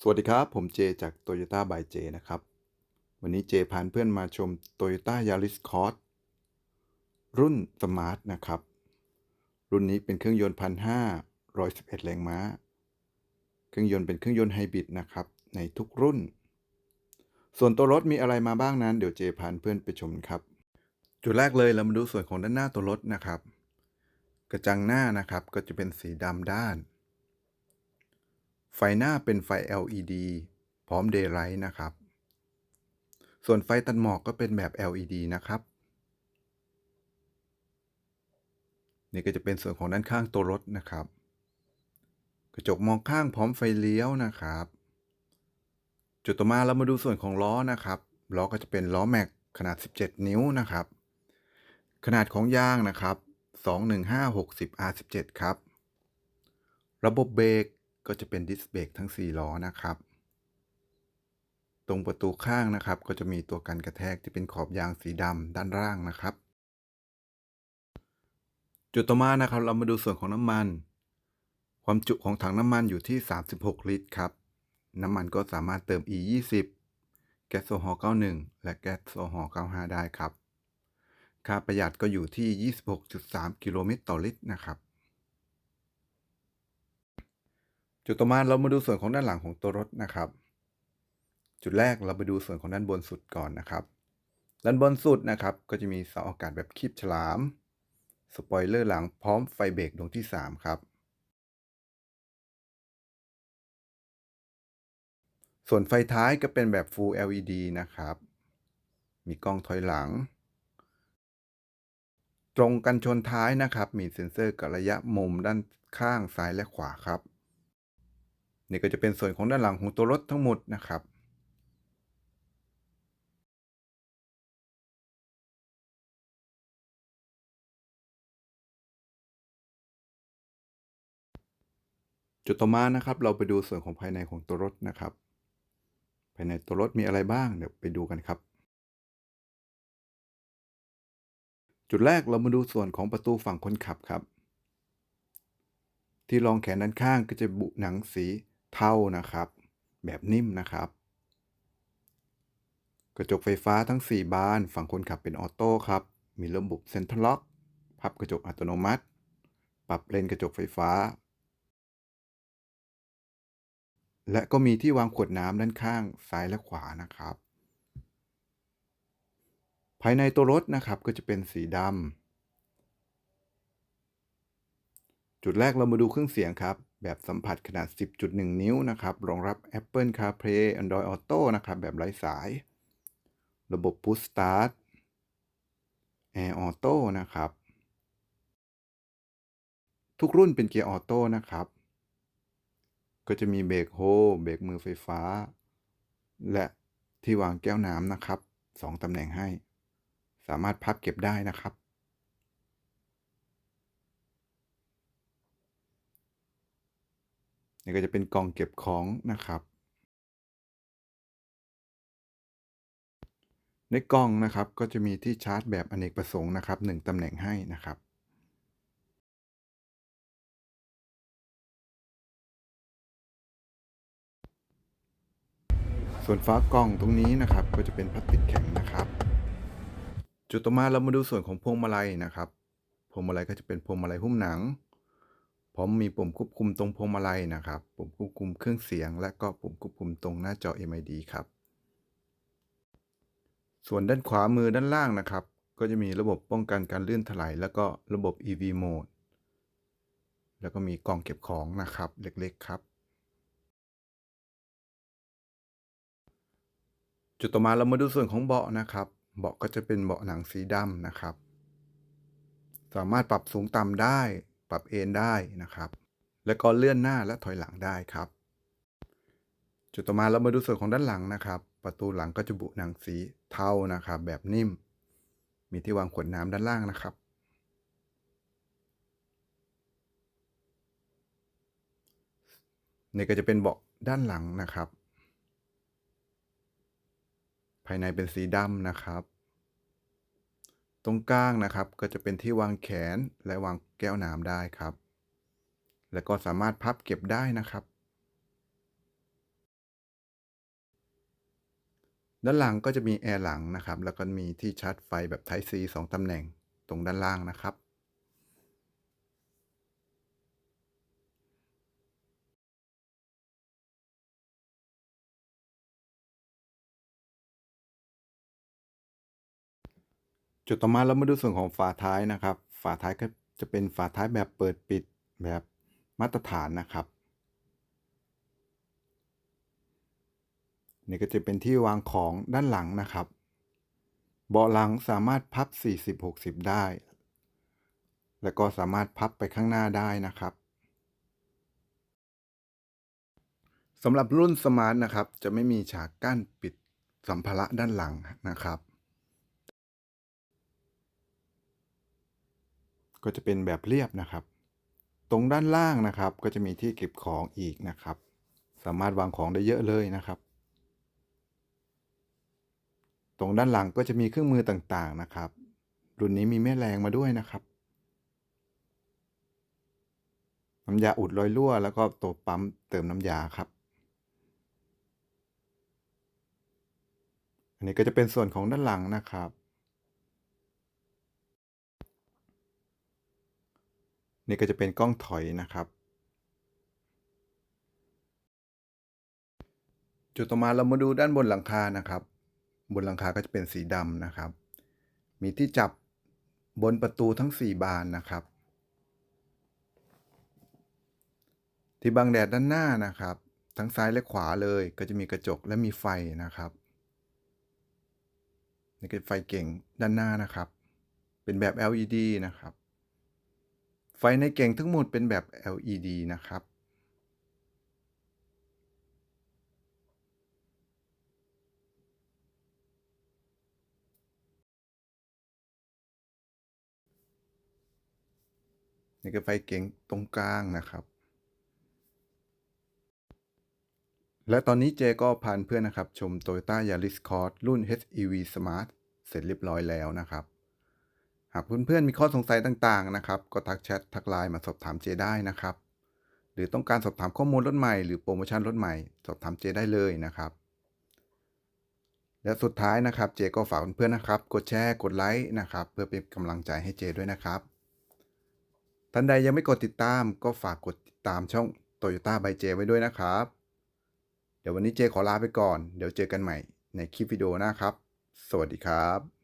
สวัสดีครับ ผมเจจาก Toyota by J นะครับ วันนี้เจพาเพื่อนมาชม Toyota Yaris Cross รุ่น Smart นะครับ รุ่นนี้เป็นเครื่องยนต์พันห้าร้อยสิบเอ็ดแรงม้า เครื่องยนต์เป็นเครื่องยนต์ไฮบริดนะครับ ในทุกรุ่น ส่วนตัวรถมีอะไรมาบ้างนั้น เดี๋ยวเจพาเพื่อนไปชมครับ จุดแรกเลยเรามาดูส่วนของด้านหน้าตัวรถนะครับ กระจังหน้านะครับก็จะเป็นสีดำด้าน ไฟหน้าเป็นไฟ LED พร้อม Daylight นะครับ ส่วนไฟตัดหมอกก็เป็นแบบ LED นะครับ นี่ก็จะเป็นส่วนของด้านข้างตัวรถนะครับ กระจกมองข้างพร้อมไฟเลี้ยวนะครับ จุดต่อมาเรามาดูส่วนของล้อนะครับล้อก็จะเป็นล้อแม็กขนาด 17 นิ้วนะครับ ขนาดของยางนะครับ 21560 R17 ครับ ระบบเบรก ก็จะเป็นดิสเบรกทั้ง 4 ล้อนะครับ ตรงประตูข้างนะครับ ก็จะมีตัวกันกระแทกที่เป็นขอบยางสีดำด้านล่างนะครับ จุดต่อมานะครับ เรามาดูส่วนของน้ำมัน ความจุของถังน้ำมันอยู่ที่ 36 ลิตรครับ น้ำมันก็สามารถเติม E20 แก๊สโซฮอล์91 และแก๊สโซฮอล์95 ได้ครับ ค่าประหยัดก็อยู่ที่ 26.3 กิโลเมตรต่อลิตรนะครับ จุดต่อมาเรามาดูส่วนของด้านหลังของตัวรถนะครับ จุดแรกเราไปดูส่วนของด้านบนสุดก่อนนะครับ ด้านบนสุดนะครับ ก็จะมีเสาอากาศแบบคีบฉลาม สปอยเลอร์หลังพร้อมไฟเบรกดวงที่ 3 ครับ ส่วนไฟท้ายก็เป็นแบบ Full LED นะครับ มีกล้องถอยหลัง ตรงกันชนท้ายนะครับ มีเซ็นเซอร์กับระยะมุมด้านข้างซ้ายและขวาครับ นี่ก็จะเป็นส่วนของด้านหลังของตัวรถทั้งหมดนะครับ จุดต่อมานะครับ เราไปดูส่วนของภายในของตัวรถนะครับ ภายในตัวรถมีอะไรบ้างเดี๋ยวไปดูกันครับ จุดแรกเรามาดูส่วนของประตูฝั่งคนขับครับ ที่รองแขนด้านข้างก็จะบุหนังสี เทานะครับ แบบนิ่มนะครับ กระจกไฟฟ้าทั้ง 4 บาน ฝั่งคนขับเป็นออโต้ครับ มีระบบเซ็นทรัลล็อก พับกระจกอัตโนมัติ ปรับเลนกระจกไฟฟ้า และก็มีที่วางขวดน้ำด้านข้างซ้ายและขวานะครับ ภายในตัวรถนะครับก็จะเป็นสีดำจุดแรกเรามาดูเครื่องเสียงครับ แบบสัมผัสขนาด 10.1 นิ้วนะครับ รองรับ Apple CarPlay Android Auto นะครับ แบบไร้สาย ระบบ Push Start Air Auto นะครับ ทุกรุ่นเป็นเกียร์ออโต้นะครับ ก็จะมีเบรกโฮเบรกมือไฟฟ้า และที่วางแก้วน้ำนะครับ 2ตำแหน่งให้ สามารถพับเก็บได้นะครับ นี่ก็จะเป็นกล่องเก็บของนะครับ ในกล่องนะครับก็จะมีที่ชาร์จแบบอเนกประสงค์นะครับ1ตำแหน่งให้นะครับส่วนฝากล่องตรงนี้นะครับก็จะเป็นพลาสติกแข็งนะครับ จุดต่อมาเรามาดูส่วนของพวงมาลัยนะครับ พวงมาลัยก็จะเป็นพวงมาลัยหุ้มหนัง พร้อมมีปุ่มควบคุมตรงพวงมาลัยนะครับ ปุ่มควบคุมเครื่องเสียง และก็ปุ่มควบคุมตรงหน้าจอ MID ครับ ส่วนด้านขวามือด้านล่างนะครับ ก็จะมีระบบป้องกันการลื่นถลายแล้วก็ระบบ EV Mode แล้วก็มีกล่องเก็บของนะครับ เล็กๆครับ จุดต่อมาเรามาดูส่วนของเบาะนะครับ เบาะก็จะเป็นเบาะหนังสีดำนะครับ สามารถปรับสูงต่ำได้ ปรับเอนได้นะครับ แล้วก็เลื่อนหน้าและถอยหลังได้ครับ จุดต่อมาเรามาดูส่วนของด้านหลังนะครับ ประตูหลังก็จะบุหนังสีเทานะครับแบบนิ่ม มีที่วางขวดน้ำด้านล่างนะครับนี่ก็จะเป็นเบาะด้านหลังนะครับ ภายในเป็นสีดำนะครับ ตรงกลางนะครับ ก็จะเป็นที่วางแขนและวางแก้วน้ำได้ครับ แล้วก็สามารถพับเก็บได้นะครับ ด้านหลังก็จะมีแอร์หลังนะครับ แล้วก็มีที่ชาร์จไฟแบบ Type C 2ตำแหน่งตรงด้านล่างนะครับ จุดต่อมาเรามาดูส่วนของฝาท้ายนะครับ ฝาท้ายก็จะเป็นฝาท้ายแบบเปิดปิดแบบมาตรฐานนะครับนี่ก็จะเป็นที่วางของด้านหลังนะครับ เบาะหลังสามารถพับ 40-60 ได้ แล้วก็สามารถพับไปข้างหน้าได้นะครับสำหรับรุ่นสมาร์ทนะครับ จะไม่มีฉากกั้นปิดสัมภาระด้านหลังนะครับ ก็จะเป็นแบบเรียบนะครับ ตรงด้านล่างนะครับ ก็จะมีที่เก็บของอีกนะครับ สามารถวางของได้เยอะเลยนะครับ ตรงด้านหลังก็จะมีเครื่องมือต่างๆนะครับ รุ่นนี้มีแม่แรงมาด้วยนะครับน้ำยาอุดรอยรั่ว แล้วก็ตัวปั๊มเติมน้ำยาครับ อันนี้ก็จะเป็นส่วนของด้านหลังนะครับ นี่ก็จะเป็นกล้องถอยนะครับ จุดต่อมาเรามาดูด้านบนหลังคานะครับ บนหลังคาก็จะเป็นสีดำนะครับ มีที่จับบนประตูทั้ง 4 บานนะครับ ที่บังแดดด้านหน้านะครับ ทั้งซ้ายและขวาเลยก็จะมีกระจกและมีไฟนะครับนี่คือไฟเก่งด้านหน้านะครับ เป็นแบบ LED นะครับ ไฟในเก่งทั้งหมดเป็นแบบ LED นะครับ นี่คือไฟเก่งตรงกลางนะครับ และตอนนี้เจก็พานเพื่อนนะครับ ชม Toyota Yaris Cross รุ่น HEV Smart เสร็จเรียบร้อยแล้วนะครับากเพื่อนๆมีข้อสงสัยต่างๆนะครับ ก็ทักแชททักไลน์มาสอบถามเจได้นะครับ หรือต้องการสอบถามข้อมูลรถใหม่หรือโปรโมชั่นรถใหม่ สอบถามเจได้เลยนะครับ และสุดท้ายนะครับ เจก็ฝากเพื่อนๆนะครับ กดแชร์กดไลค์นะครับ เพื่อเป็นกำลังใจให้เจด้วยนะครับท่านใดยังไม่กดติดตาม ก็ฝากกดติดตามช่อง Toyota by J ไว้ด้วยนะครับ เดี๋ยววันนี้เจขอลาไปก่อน เดี๋ยวเจอกันใหม่ในคลิปวิดีโอหน้าครับ สวัสดีครับ